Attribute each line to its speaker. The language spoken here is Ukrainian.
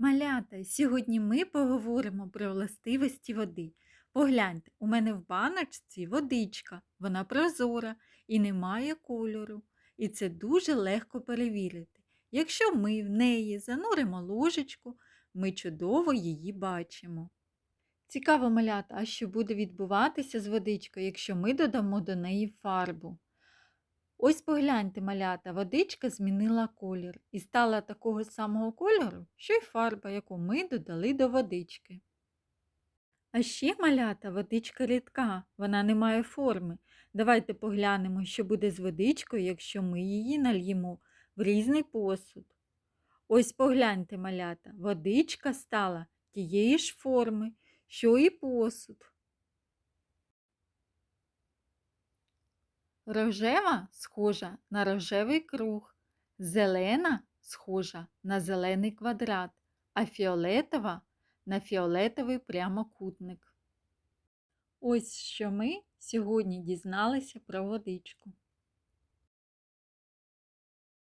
Speaker 1: Малята, сьогодні ми поговоримо про властивості води. Погляньте, у мене в баночці водичка, вона прозора і не має кольору. І це дуже легко перевірити. Якщо ми в неї зануримо ложечку, ми чудово її бачимо. Цікаво, малята, а що буде відбуватися з водичкою, якщо ми додамо до неї фарбу? Ось погляньте, малята, водичка змінила колір і стала такого самого кольору, що й фарба, яку ми додали до водички. А ще малята водичка рідка, вона не має форми. Давайте поглянемо, що буде з водичкою, якщо ми її нальємо в різний посуд. Ось погляньте, малята, водичка стала тієї ж форми, що і посуд. Рожева схожа на рожевий круг, зелена схожа на зелений квадрат, а фіолетова на фіолетовий прямокутник. Ось що ми сьогодні дізналися про водичку.